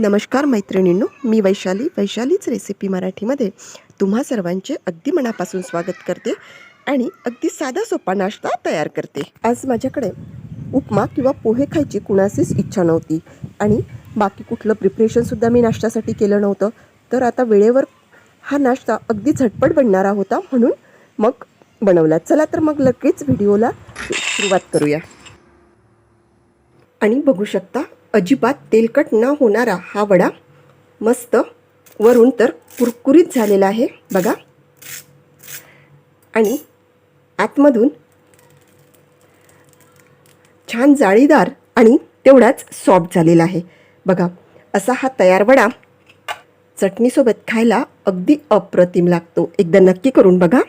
नमस्कार मैत्रिणींनो मी वैशाली. वैशालीच रेसिपी मराठीमध्ये तुम्हा सर्वांचे अगदी मनापासून स्वागत करते आणि अगदी साधा सोपा नाश्ता तयार करते. आज माझ्याकडे उपमा किंवा पोहे खायची कुणाचीच इच्छा नव्हती आणि बाकी कुठलं प्रिपरेशनसुद्धा मी नाश्त्यासाठी केलं नव्हतं. तर आता वेळेवर हा नाश्ता अगदी झटपट बनणारा होता म्हणून मग बनवला. चला तर मग लगेच व्हिडिओला सुरुवात करूया. आणि बघू शकता अजिबात तेलकट न होणारा हा वडा मस्त वरून तर कुरकुरीत झालेला आहे बघा. आणि आतमधून छान जाळीदार आणि तेवढाच सॉफ्ट झालेला आहे. बघा असा हा तयार वडा चटणीसोबत खायला अगदी अप्रतिम लागतो. एकदा नक्की करून बघा.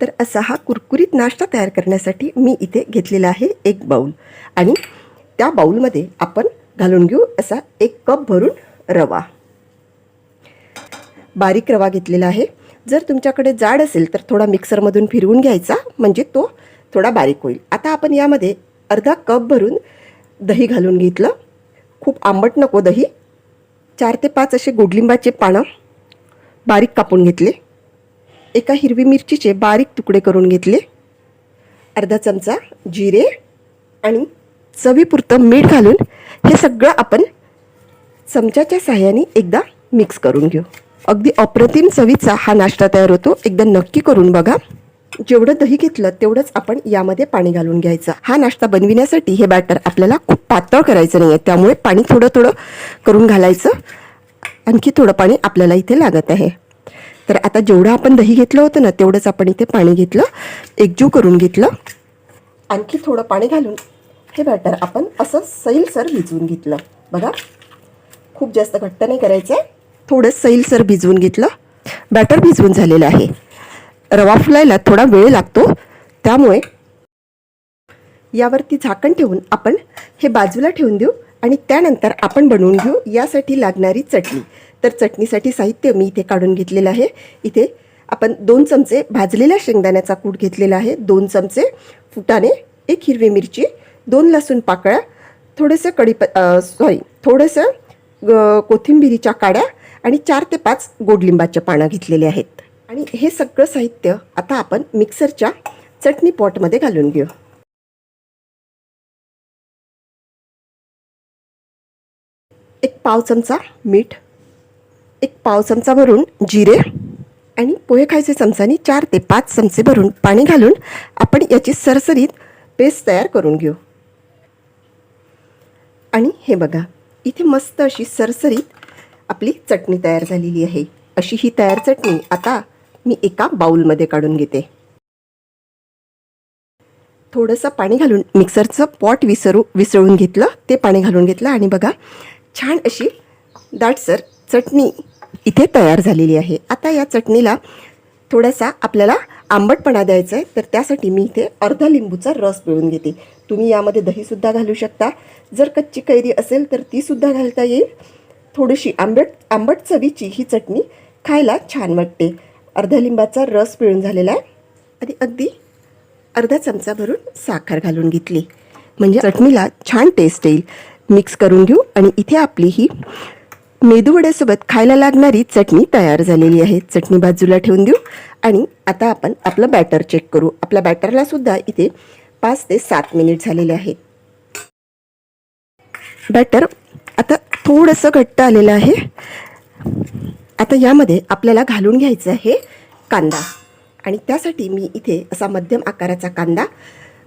तर असा हा कुरकुरीत नाश्ता तयार करण्यासाठी मी इथे घेतलेला आहे एक बाऊल आणि त्या बाऊलमध्ये आपण घालून घेऊ असा एक कप भरून रवा. बारीक रवा घेतलेला आहे. जर तुमच्याकडे जाड असेल तर थोडा मिक्सरमधून फिरवून घ्यायचा म्हणजे तो थोडा बारीक होईल. आता आपण यामध्ये अर्धा कप भरून दही घालून घेतलं. खूप आंबट नको दही. चार ते पाच असे गोडलिंबाचे पानं बारीक कापून घेतले. एका हिरवी मिरचीचे बारीक तुकडे करून घेतले. अर्धा चमचा जिरे आणि चवीपुरतं मीठ घालून हे सगळं आपण चमच्याच्या साह्याने एकदा मिक्स करून घेऊ. अगदी अप्रतिम चवीचा हा नाश्ता तयार होतो. एकदा नक्की करून बघा. जेवढं दही घेतलं तेवढंच आपण यामध्ये पाणी घालून घ्यायचं. हा नाश्ता बनविण्यासाठी हे बॅटर आपल्याला खूप पातळ करायचं नाही आहे त्यामुळे पाणी थोडं थोडं करून घालायचं. आणखी थोडं पाणी आपल्याला इथे लागत आहे. तर आता जेवढं आपण दही घेतलं होतं ना तेवढंच आपण इथे पाणी घेतलं. एकजीव करून घेतलं. आणखी थोडं पाणी घालून हे बॅटर आपण असं सैलसर भिजवून घेतलं. बघा. खूप जास्त घट्ट नाही करायचं आहे. थोडं सैलसर भिजवून घेतलं. बॅटर भिजवून झालेलं आहे. रवा फुलायला थोडा वेळ लागतो. त्यामुळे यावरती झाकण ठेवून आपण हे बाजूला ठेवून देऊ आणि त्यानंतर आपण बनवून घेऊ यासाठी लागणारी चटणी. तर चटणीसाठी साहित्य मी इथे काढून घेतलेलं आहे. इथे आपण दोन चमचे भाजलेल्या शेंगदाण्याचा कूट घेतलेला आहे. दोन चमचे फुटाणे एक हिरवी मिरची दोन लसूण पाकळ्या थोडंसं कढीप सॉरी थोडंसं ग- कोथिंबिरीच्या काड्या आणि चार ते पाच गोडलिंबाच्या पानं घेतलेले आहेत. आणि हे सगळं साहित्य आता आपण मिक्सरच्या चटणी पॉटमध्ये घालून घेऊ. एक पाव चमचा मीठ एक पाव चमचा भरून जिरे आणि पोहे खायचे चमचानी चार ते पाच चमचे भरून पाणी घालून आपण याची सरसरीत पेस्ट तयार करून घेऊ. आणि हे बघा इथे मस्त अशी सरसरीत आपली चटणी तयार झालेली आहे. अशी ही तयार चटणी आता मी एका बाऊलमध्ये काढून घेते. थोडंसं पाणी घालून मिक्सरचं पॉट विसरू विसळून घेतलं ते पाणी घालून घेतलं आणि बघा छान अशी दाटसर चटणी इथे तयार झालेली आहे. आता या चटणीला थोडासा आपल्याला आंबटपणा द्यायचा आहे तर त्यासाठी मी इथे अर्धा लिंबूचा रस पिळून घेते. तुम्ही यामध्ये दहीसुद्धा घालू शकता. जर कच्ची कैरी असेल तर तीसुद्धा घालता येईल. थोडीशी आंबट आंबट चवीची ही चटणी खायला छान वाटते. अर्धा लिंबाचा रस पिळून झालेला आहे. आणि अगदी अर्धा चमचा भरून साखर घालून घेतली. म्हणजे चटणीला छान टेस्ट येईल. मिक्स करून घेऊ आणि इथे आपली ही मेदूवड्यासोबत खायला लागणारी चटणी तयार झालेली आहे. चटणी बाजूला ठेवून देऊ. आणि आता आपण आपलं बॅटर चेक करू. आपल्या बॅटरला सुद्धा इथे पाच ते सात मिनिट झालेले आहे. बॅटर आता थोडंसं घट्ट आलेलं आहे. आता यामध्ये आपल्याला घालून घ्यायचं आहे कांदा. आणि त्यासाठी मी इथे असा मध्यम आकाराचा कांदा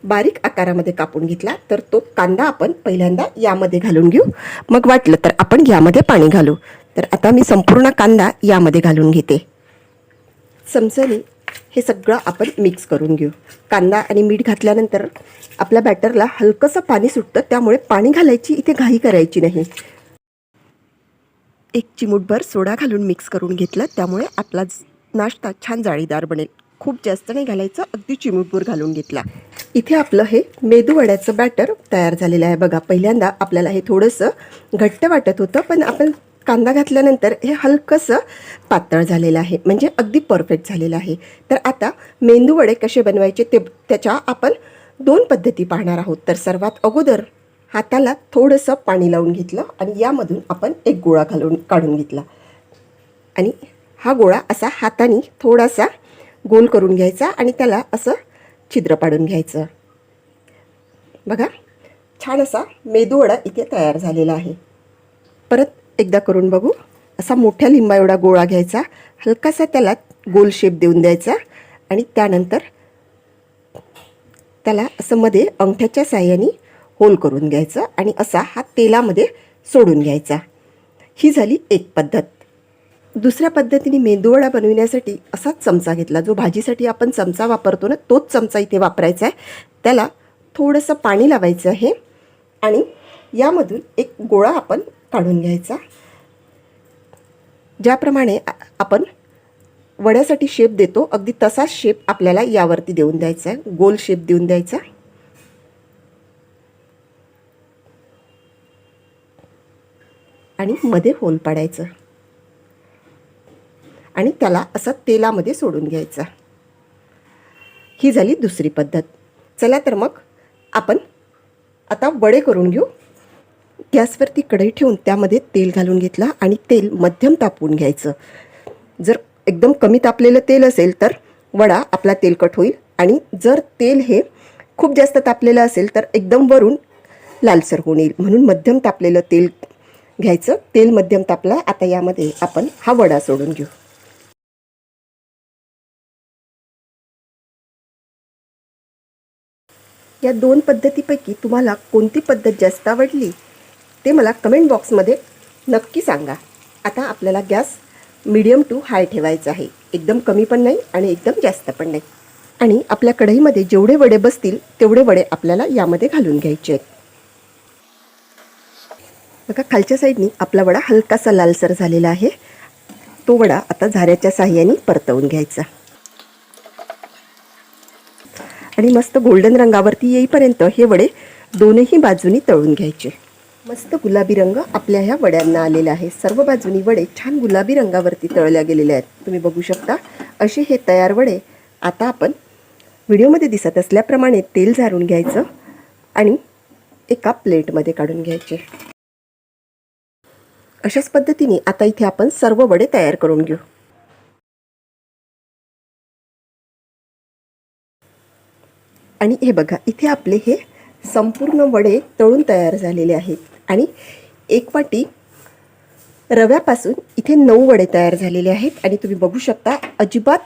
बारीक आकारामध्ये कापून घेतला तर तो कांदा आपण पहिल्यांदा यामध्ये घालून घेऊ. मग वाटलं तर आपण यामध्ये पाणी घालू. तर आता मी संपूर्ण कांदा यामध्ये घालून घेते. चमच्याने हे सगळं आपण मिक्स करून घेऊ. कांदा आणि मीठ घातल्यानंतर आपल्या बॅटरला हलकंसं पाणी सुटतं त्यामुळे पाणी घालायची इथे घाई करायची नाही. एक चिमूटभर सोडा घालून मिक्स करून घेतलं त्यामुळे आपला नाश्ता छान जाळीदार बनेल. खूप जास्त नाही घालायचं अगदी चिमूटभर घालून घेतला. इथे आपलं हे मेदूवड्याचं बॅटर तयार झालेलं आहे बघा. पहिल्यांदा आपल्याला हे थोडंसं घट्ट वाटत होतं पण आपण कांदा घातल्यानंतर हे हलकंसं पातळ झालेलं आहे. म्हणजे अगदी परफेक्ट झालेलं आहे. तर आता मेंदूवडे कसे बनवायचे ते त्याच्या आपण दोन पद्धती पाहणार आहोत. तर सर्वात अगोदर हाताला थोडंसं पाणी लावून घेतलं आणि यामधून आपण एक गोळा घालून काढून घेतला. आणि हा गोळा असा हाताने थोडासा गोल करून घ्यायचा आणि त्याला असं छिद्र पाडून घ्यायचं. बघा छान असा मेदूवडा इथे तयार झालेला आहे. परत एकदा करून बघू. असा मोठ्या लिंबा एवढा गोळा घ्यायचा हलकासा त्याला गोल शेप देऊन द्यायचा आणि त्यानंतर त्याला असं मध्ये अंगठ्याच्या साह्याने होल करून घ्यायचं आणि असा हा तेलामध्ये सोडून घ्यायचा. ही झाली एक पद्धत. दुसऱ्या पद्धतीने मेंदूवडा बनविण्यासाठी असाच चमचा घेतला. जो भाजीसाठी आपण चमचा वापरतो ना तोच चमचा इथे वापरायचा आहे. त्याला थोडंसं पाणी लावायचं आहे आणि यामधून एक गोळा आपण काढून घ्यायचा. ज्याप्रमाणे आपण वड्यासाठी शेप देतो अगदी तसाच शेप आपल्याला यावरती देऊन द्यायचा आहे. गोल शेप देऊन द्यायचा. आणि मध्ये होल पाडायचं. आणि त्याला असं तेलामध्ये सोडून घ्यायचा. ही झाली दुसरी पद्धत. चला तर मग आपण आता वडे करून घेऊ. गॅसवरती कढई ठेवून त्यामध्ये तेल घालून घेतला आणि तेल मध्यम तापवून घ्यायचं. जर एकदम कमी तापलेलं तेल असेल तर वडा आपला तेलकट होईल आणि जर तेल हे खूप जास्त तापलेलं असेल तर एकदम वरून लालसर होऊन येईल. म्हणून मध्यम तापलेलं तेल घ्यायचं. तेल मध्यम तापला आता यामध्ये आपण हा वडा सोडून घेऊ. या दोन पद्धतीपैकी तुम्हाला कोणती पद्धत जास्त आवडली ते मला कमेंट बॉक्समध्ये नक्की सांगा. आता आपल्याला गॅस मिडियम टू हाय ठेवायचा आहे. एकदम कमी पण नाही आणि एकदम जास्त पण नाही. आणि आपल्या कढईमध्ये जेवढे वडे बसतील तेवढे वडे आपल्याला यामध्ये घालून घ्यायचे आहेत. बघा खालच्या साईडनी आपला वडा हलकासा लालसर झालेला आहे. तो वडा आता झाऱ्याच्या साह्याने परतवून घ्यायचा. आणि मस्त गोल्डन रंगावरती येईपर्यंत हे वडे दोनही बाजूनी तळून घ्यायचे. मस्त गुलाबी रंग आपल्या ह्या वड्यांना आलेला आहे. सर्व बाजूनी वडे छान गुलाबी रंगावरती तळल्या गेलेले आहेत. तुम्ही बघू शकता असे हे तयार वडे आता आपण व्हिडिओमध्ये दिसत असल्याप्रमाणे तेल झारून घ्यायचं आणि एका प्लेटमध्ये काढून घ्यायचे. अशाच पद्धतीने आता इथे आपण सर्व वडे तयार करून घेऊ. आणि हे बघा इथे आपले हे संपूर्ण वडे तळून तयार झालेले आहेत. आणि एक वाटी रव्यापासून इथे नऊ वडे तयार झालेले आहेत. आणि तुम्ही बघू शकता अजिबात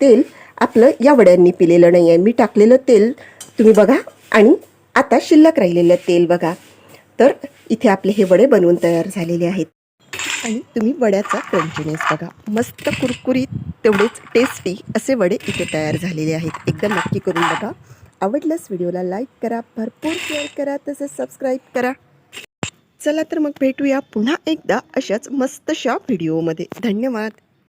तेल आपलं या वड्यांनी पिलेलं नाही आहे मी टाकलेलं तेल तुम्ही बघा. आणि आता शिल्लक राहिलेलं तेल बघा. तर इथे आपले हे वडे बनवून तयार झालेले आहेत. आणि तुम्ही वड्याचा क्रंचीनेस बघा. मस्त कुरकुरीत तेवढेच टेस्टी असे वडे इथे तयार झालेले आहेत. एकदा नक्की करून बघा. आवडल्यास व्हिडिओला लाईक करा भरपूर शेअर करा तसेच सबस्क्राईब करा. चला तर मग भेटूया पुन्हा एकदा अशाच मस्तशा व्हिडिओमध्ये धन्यवाद.